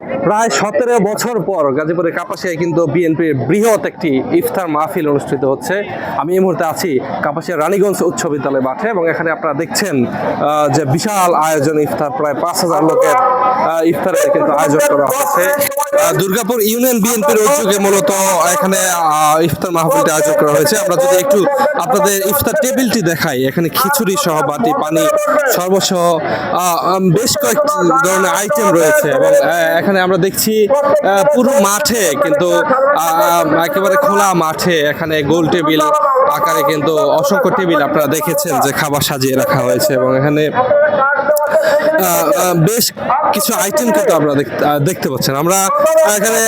Yeah. প্রায় সতেরো বছর পর গাজীপুরের কাপাসিয়ায় কিন্তু বিএনপির বৃহৎ একটি ইফতার মাহফিল অনুষ্ঠিত হচ্ছে। আমি এই মুহূর্তে আছি কাপাসিয়া রানীগঞ্জ উচ্চ বিদ্যালয় মাঠে এবং এখানে আপনারা দেখছেন যে বিশাল আয়োজন ইফতার। প্রায় পাঁচ হাজার লোকের আহ, ইফতারের কিন্তু আয়োজন করা হচ্ছে। দুর্গাপুর ইউনিয়ন বিএনপির উদ্যোগে মূলত এখানে ইফতার মাহফিলটি আয়োজন করা হয়েছে। আমরা যদি একটু আপনাদের ইফতার টেবিলটি দেখাই এখানে খিচুড়ি সহ বাটি পানি সর্বসহ বেশ কয়েকটি ধরনের আইটেম রয়েছে এবং এখানে আমরা দেখছি পুরো মাঠে কিন্তু একেবারে খোলা মাঠে এখানে গোল টেবিল আকারে কিন্তু অসংখ্য টেবিল আপনারা দেখেছেন যে খাবার সাজিয়ে রাখা হয়েছে এবং এখানে বেশ কিছু আইটেম কিন্তু আপনারা দেখতে- পাচ্ছেন। আমরা এখানে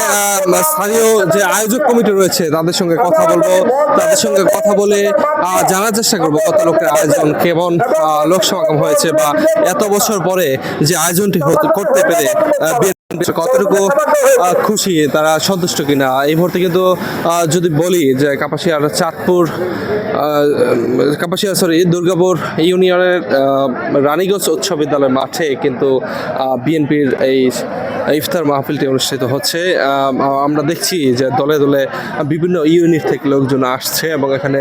স্থানীয় যে আয়োজক কমিটি রয়েছে, তাদের সঙ্গে কথা বলব। তাদের সঙ্গে কথা বলে জানার চেষ্টা করব কত লোকের আয়োজন, কেমন লোক সমাগম হয়েছে বা এত বছর পরে যে আয়োজনটি করতে পেরে কতটুকু খুশি? তারা সন্তুষ্ট কিনা? এই মুহূর্তে কিন্তু যদি বলি যে কাপাসিয়ার চাঁদপুর কাপাসিয়া সরি দুর্গাপুর ইউনিয়নের রানীগঞ্জ উচ্চ বিদ্যালয় মাঠে কিন্তু বিএনপির এই ইফতার মাহফিলটি অনুষ্ঠিত হচ্ছে। আমরা দেখছি যে দলে দলে বিভিন্ন ইউনিট থেকে লোকজন আসছে এবং এখানে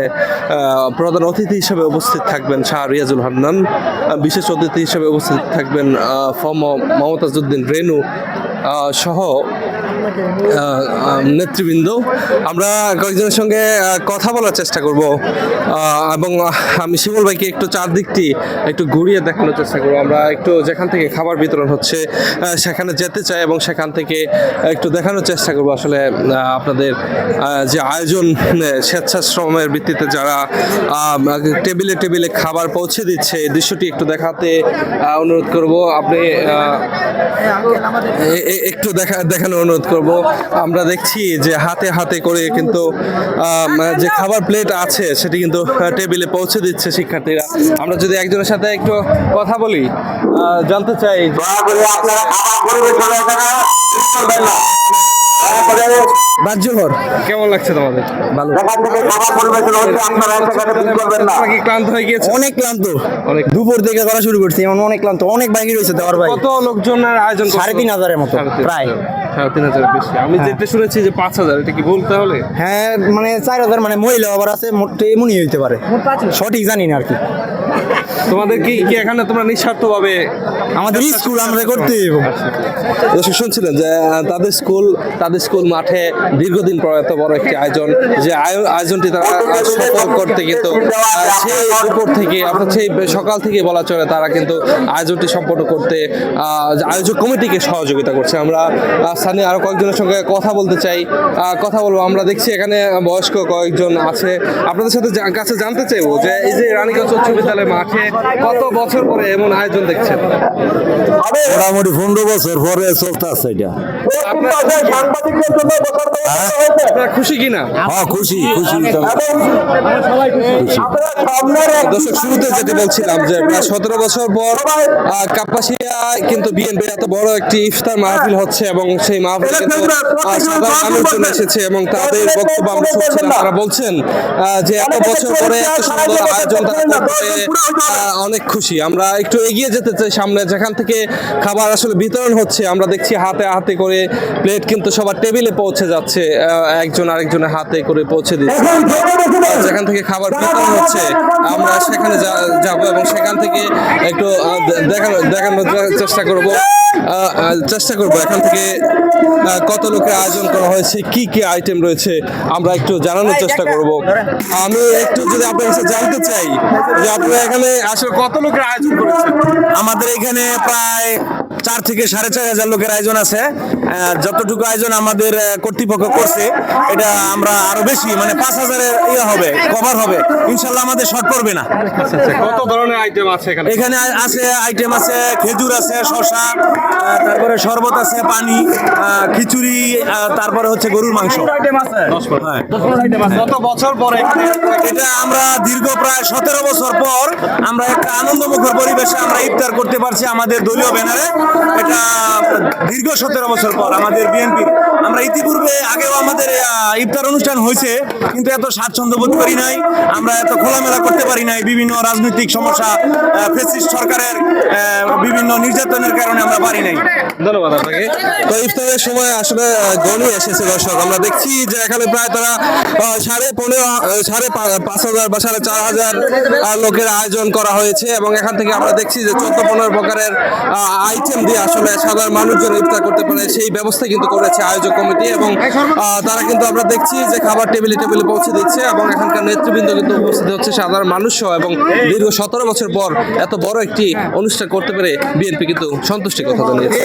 প্রধান অতিথি হিসেবে উপস্থিত থাকবেন শাহ রিয়াজুল হান্নান। বিশেষ অতিথি হিসেবে উপস্থিত থাকবেন ফম মমতাজউদ্দিন রেনু 啊，之后。নেতৃবৃন্দ, আমরা কয়েকজনের সঙ্গে কথা বলার চেষ্টা করব। এবং আমি শিমুল ভাইকে একটু চারদিকটি একটু ঘুরিয়ে দেখানোর চেষ্টা করব। আমরা একটু যেখান থেকে খাবার বিতরণ হচ্ছে সেখানে যেতে চাই এবং সেখান থেকে একটু দেখানোর চেষ্টা করব আসলে আপনাদের যে আয়োজন স্বেচ্ছাশ্রমের ভিত্তিতে যারা টেবিলে টেবিলে খাবার পৌঁছে দিচ্ছে, এই দৃশ্যটি একটু দেখাতে অনুরোধ করব। আপনি একটু দেখা, দেখানোর অনুরোধ করব। আমরা দেখছি যে হাতে হাতে করে কিন্তু যে খাবার প্লেট আছে, সেটি কিন্তু টেবিলে পৌঁছে দিচ্ছে শিক্ষার্থীরা। আমরা যদি একজনের সাথে একটু কথা বলি জানতে চাই যে- বাজ্যভর কেমন লাগছে তোমাদের? ভালো। কি ক্লান্ত হয়ে গিয়েছে অনেক ক্লান্ত। অনেক। দুপুর থেকে করা শুরু করছি এমন অনেক ক্লান্ত। অনেক বাইরে রয়েছে দেওয়ার ভাই কত লোকজনের আয়োজন করছ? সাড়ে তিন হাজারের মতো, তিন প্রায়। হাজার। সাড়ে তিন হাজারের বেশি। আমি যেটা শুনেছি যে পাঁচ হাজার এটা কি ভুল তাহলে? হ্যাঁ মানে চার হাজার মানে মহিলা আবার আছে মোট এমনই হইতে পারে। সঠিক জানি না আর কি। তোমাদের কি কি এখানে তোমরা নিঃস্বার্থ ভাবে আমাদের স্কুল আমরা করতে। দর্শক শুনছিলেন যে তাদের স্কুল তাদের স্কুল মাঠে দীর্ঘদিন পর এত বড় একটি আয়োজন যে আয়োজনটি তারা সফল করতে কিন্তু সেই উপর থেকে অর্থাৎ সেই সকাল থেকে বলা চলে তারা কিন্তু আয়োজনটি সম্পন্ন করতে আহ, আয়োজক কমিটিকে সহযোগিতা করছে। আমরা স্থানীয় আরও কয়েকজনের সঙ্গে কথা বলতে চাই। আহ, কথা বলব। আমরা দেখছি এখানে বয়স্ক কয়েকজন আছে। আপনাদের সাথে কাছে জানতে চাইব যে এই যে রানীগঞ্জ উচ্চ বিদ্যালয় মাঠে কত বছর পরে এমন আয়োজন দেখছেন? মোটামুটি পনেরো বছর পরে চলতে আছে এটা। খুশি কিনা? হ্যাঁ খুশি খুশি দর্শক শুরুতে যেটা বলছিলাম যে প্রায় সতেরো বছর পর কাপাসিয়ায় কিন্তু বিএনপি এত বড় একটি ইফতার মাহফিল হচ্ছে এবং সেই মাহফিল কিন্তু সাধারণ মানুষজন এসেছে এবং তাদের বক্তব্য আমরা শুনছিলাম। তারা বলছেন যে এত বছর পরে এত সুন্দর আয়োজন তারা করতে অনেক খুশি। আমরা একটু এগিয়ে যেতে চাই সামনে। যেখান থেকে খাবার আসলে বিতরণ হচ্ছে আমরা দেখছি হাতে হাতে করে প্লেট কিন্তু সবার টেবিলে পৌঁছে যাচ্ছে। একজন আরেকজনের হাতে করে পৌঁছে দিচ্ছে। যেখান থেকে খাবার বিতরণ হচ্ছে আমরা সেখানে যাব এবং সেখান থেকে একটু দেখানো দেখানোর চেষ্টা করব। চেষ্টা করব এখান থেকে কত লোকের আয়োজন করা হয়েছে কি কি আইটেম রয়েছে আমরা একটু জানানোর চেষ্টা করব। আমি একটু যদি আপনার কাছে জানতে চাই যে আপনারা এখানে আসলে কত লোকের আয়োজন করেছে? আমাদের এখানে প্রায় চার থেকে সাড়ে চার হাজার লোকের আয়োজন আছে। যতটুকু আয়োজন আমাদের কর্তৃপক্ষ করছে এটা আমরা আরও বেশি মানে পাঁচ হাজারের ইয়ে হবে কভার হবে। ইনশাল্লাহ আমাদের শর্ট পড়বে না। কত ধরনের আইটেম আছে এখানে? এখানে আছে আইটেম আছে খেজুর আছে শশা তারপরে শরবত আছে পানি খিচুড়ি তারপরে হচ্ছে গরুর মাংস। হ্যাঁ। কত বছর পরে এটা আমরা দীর্ঘ প্রায় সতেরো বছর পর আমরা একটা আনন্দমুখর পরিবেশে আমরা ইফতার করতে পারছি আমাদের দলীয় ব্যানারে। এটা দীর্ঘ সতেরো বছর পর আমাদের বিএনপির আমরা ইতিপূর্বে আগেও আমাদের ইফতার অনুষ্ঠান হয়েছে কিন্তু এত স্বাচ্ছন্দ্য বোধ করি নাই। আমরা এত খোলামেলা করতে পারি নাই। বিভিন্ন রাজনৈতিক সমস্যা ফেসিস্ট সরকারের বিভিন্ন নির্যাতনের কারণে আমরা পারি নাই। ধন্যবাদ আপনাকে। তো ইফতারের সময় আসলে গণি এসেছে দর্শক। আমরা দেখছি যে এখানে প্রায় তারা সাড়ে পনেরো সাড়ে পাঁচ হাজার বা সাড়ে চার হাজার লোকের আয়োজন করা হয়েছে এবং এখান থেকে আমরা দেখছি যে চোদ্দ পনেরো প্রকারের আইটেম দিয়ে আসলে সাধারণ মানুষজন ইফতার করতে পারে, সেই ব্যবস্থা কিন্তু করেছে আয়োজক কমিটি এবং তারা কিন্তু আমরা দেখছি যে খাবার টেবিলে টেবিলে পৌঁছে দিচ্ছে এবং এখানকার নেতৃবৃন্দ কিন্তু উপস্থিত হচ্ছে সাধারণ মানুষ সহ এবং দীর্ঘ সতেরো বছর পর এত বড় একটি অনুষ্ঠান করতে পেরে বিএনপি কিন্তু সন্তুষ্টি কথা জানিয়েছে।